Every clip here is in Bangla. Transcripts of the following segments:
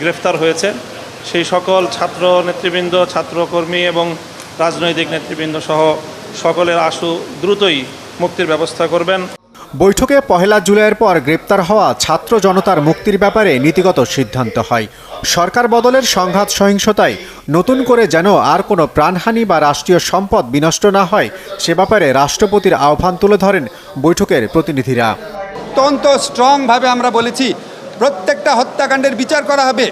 গ্রেফতার হয়েছে। সেই সকল ছাত্র নেতৃবৃন্দ ছাত্রকর্মী এবং রাজনৈতিক নেতৃবৃন্দ সহ সকলের আশু দ্রুতই মুক্তির ব্যবস্থা করবেন। বৈঠকে পহেলা জুলাইয়ের পর গ্রেপ্তার হওয়া ছাত্র জনতার মুক্তির ব্যাপারে নীতিগত সিদ্ধান্ত হয়। সরকার বদলের সংঘাত সহিংসতায় নতুন করে যেন আর কোনো প্রাণহানি বা রাষ্ট্রীয় সম্পদ বিনষ্ট না হয় সে ব্যাপারে রাষ্ট্রপতির আহ্বান তুলে ধরেন বৈঠকের প্রতিনিধিরা। অত্যন্ত স্ট্রংভাবে আমরা বলেছি প্রত্যেকটা হত্যাকাণ্ডের বিচার করা হবে।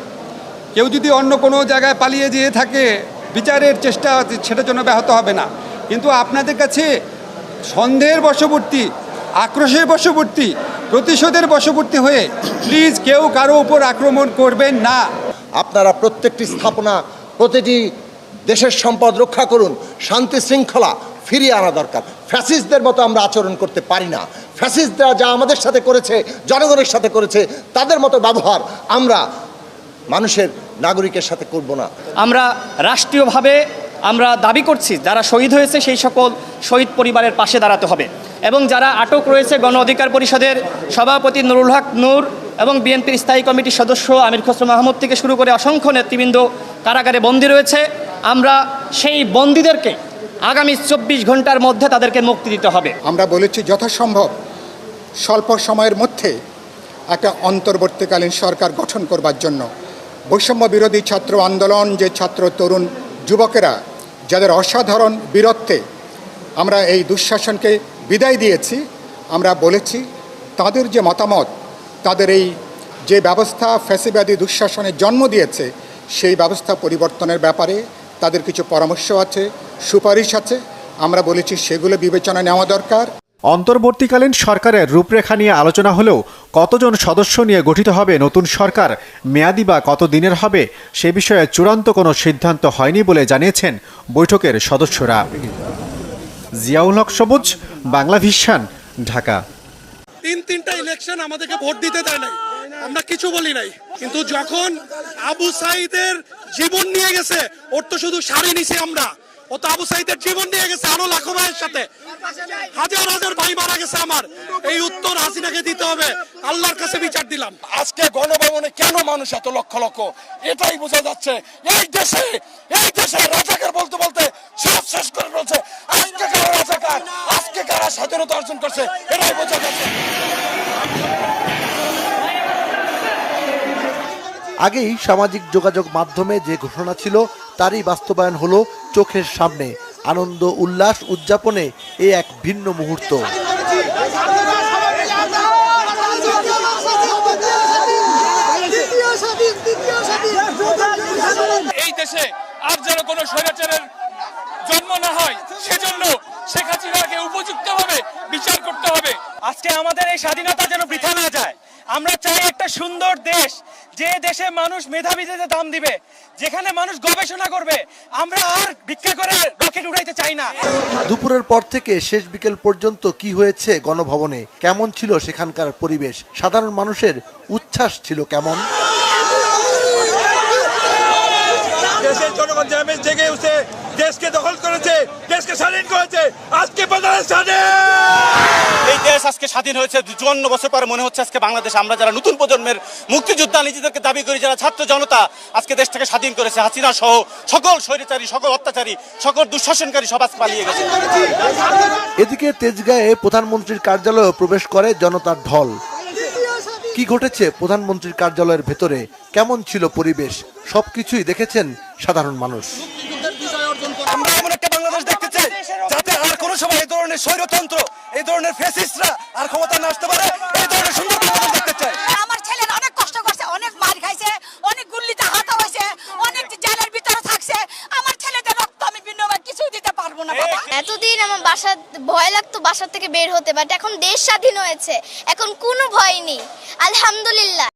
কেউ যদি অন্য কোনো জায়গায় পালিয়ে যেয়ে থাকে, বিচারের চেষ্টা সেটার জন্য ব্যাহত হবে না। কিন্তু আপনাদের কাছে সন্দেহের বশবর্তী, আক্রোশের বশবর্তী, প্রতিশোধের বশবর্তী হয়ে প্লিজ কেউ কারও উপর আক্রমণ করবেন না। আপনারা প্রত্যেকটি স্থাপনা, প্রতিটি দেশের সম্পদ রক্ষা করুন, শান্তি শৃঙ্খলা ফিরিয়ে আনা দরকার। ফ্যাসিস্টদের মতো আমরা আচরণ করতে পারি না। ফ্যাসিস্টরা যা আমাদের সাথে করেছে, জনগণের সাথে করেছে, তাদের মতো ব্যবহার আমরা মানুষের নাগরিকের সাথে করব না। আমরা রাষ্ট্রীয়ভাবে আমরা দাবি করছি, যারা শহীদ হয়েছে সেই সকল শহীদ পরিবারের পাশে দাঁড়াতে হবে। এবং যারা আটক রয়েছে গণ অধিকার পরিষদের সভাপতি নুরুল হক নূর এবং বিএনপির স্থায়ী কমিটির সদস্য আমির খসরু মাহমুদ থেকে শুরু করে অসংখ্য নেতৃবৃন্দ কারাগারে বন্দী রয়েছে। আমরা সেই বন্দীদেরকে আগামী চব্বিশ ঘণ্টার মধ্যে তাদেরকে মুক্তি দিতে হবে। আমরা বলেছি যথাসম্ভব স্বল্প সময়ের মধ্যে একটা অন্তর্বর্তীকালীন সরকার গঠন করবার জন্য। বৈষম্য বিরোধী ছাত্র আন্দোলন, যে ছাত্র তরুণ যুবকেরা, যাদের অসাধারণ বীরত্বে আমরা এই দুঃশাসনকে বিদায় দিয়েছি, আমরা বলেছি তাদের যে মতামত, তাদের এই যে ব্যবস্থা ফ্যাসিবাদী দুঃশাসনের জন্ম দিয়েছে, সেই ব্যবস্থা পরিবর্তনের ব্যাপারে তাদের কিছু পরামর্শ আছে। সুপারিশ আছে। আমরা বলেছি সেগুলো বিবেচনা নেওয়া দরকার। অন্তর্বর্তীকালীন সরকারের রূপরেখা নিয়ে আলোচনা হলেও কতজন সদস্য নিয়ে গঠিত হবে নতুন সরকার মেয়াদি বা কত দিনের হবে সে বিষয়ে চূড়ান্ত কোনো সিদ্ধান্ত হয়নি বলে জানিয়েছেন বৈঠকের সদস্যরা। জিয়াউল হক সবুজ বাংলা ভিশন ঢাকা। তিন তিনটা ইলেকশন আমাদেরকে ভোট দিতে দেয় নাই। আমরা কিছু বলি নাই। কিন্তু যখন আবু সাইদের জীবন নিয়ে গেছে ওর তো শুধু শাড়ি নিছি আমরা। ও তো আবু সাইদের জীবন নিয়ে গেছে আরও লাখো ভাইয়ের সাথে। হাজার হাজার ভাই মারা গেছে আমার। এই উত্তর হাসিনাকে দিতে হবে। আল্লাহর কাছে বিচার দিলাম। আজকে গণভবনে কেন মানুষ এত লক্ষ লক্ষ? এটাই বোঝা যাচ্ছে। এই দেশে এই দেশে রাজাকার বলতে বলতে সব শেষ করে ফেলছে। আজকে কারা রাজাকার? আজকে কারা স্বাধীনতা অর্জন করছে? এটাই বোঝা যাচ্ছে। আগেই সামাজিক যোগাযোগ মাধ্যমে যে ঘোষণা ছিল তারই বাস্তবায়ন হলো চোখের সামনে। আনন্দ উল্লাস উদযাপনে এ এক ভিন্ন মুহূর্ত। এই দেশে আর যেন কোনো স্বৈরাচারের জন্ম না হয় সেজন্য শেখ হাসিনাকে উপযুক্তভাবে বিচার করতে হবে। আজকে আমাদের এই স্বাধীনতা যেন বৃথা না যায়। আমরা চাই একটা সুন্দর দেশ যে দেশে মানুষ মেধাবীদের দাম দিবে যেখানে মানুষ গবেষণা করবে। আমরা আর ভিক্ষা করে রকেট উড়াইতে চাই না। দুপুরের পর থেকে শেষ বিকেল পর্যন্ত কি হয়েছে গণভবনে? কেমন ছিল সেখানকার পরিবেশ? সাধারণ মানুষের উচ্ছ্বাস ছিল কেমন? দেশের জনগণ জেগে উঠে দেশকে দখল করেছে দেশকে স্বাধীন করেছে আজকে বাংলাদেশ স্বাধীন আজকে স্বাধীন হয়েছে চুয়ান্ন বছর পরে মনে হচ্ছে আজকে বাংলাদেশ। আমরা যারা নতুন প্রজন্মের মুক্তিযোদ্ধা নিজেদেরকে দাবি করি যারা ছাত্র জনতা আজকে দেশটাকে স্বাধীন করেছে হাসিনা সহ সকল স্বৈরাচারী সকল অত্যাচারী সকল দুঃশাসনকারী সব আজ পালিয়ে গেছে। এদিকে তেজগাঁয়ে প্রধানমন্ত্রীর কার্যালয়ে প্রবেশ করে জনতার ঢল। কি ঘটেছে প্রধানমন্ত্রীর কার্যালয়ের ভেতরে? কেমন ছিল পরিবেশ? সবকিছুই দেখেছেন সাধারণ মানুষ। কোনো সময় এই ধরনের স্বৈরতন্ত্র এই ধরনের ফেসিস্টরা আর ক্ষমতা না আসতে পারে এই ধরনের সুন্দর বাংলাদেশ দেখতে চাই। আমার ছেলে অনেক কষ্ট করছে অনেক মার খাইছে অনেক গুল্লিতে হাতা হয়েছে অনেক জেলের ভিতরে থাকছে। আমার ছেলেদের রক্ত আমি বিনিময় কিছুই দিতে পারব না বাবা। এতদিন আমার বাসা ভয় লাগতো বাসা থেকে বের হতে বাট এখন দেশ স্বাধীন হয়েছে। এখন কোনো ভয় নেই। আলহামদুলিল্লাহ।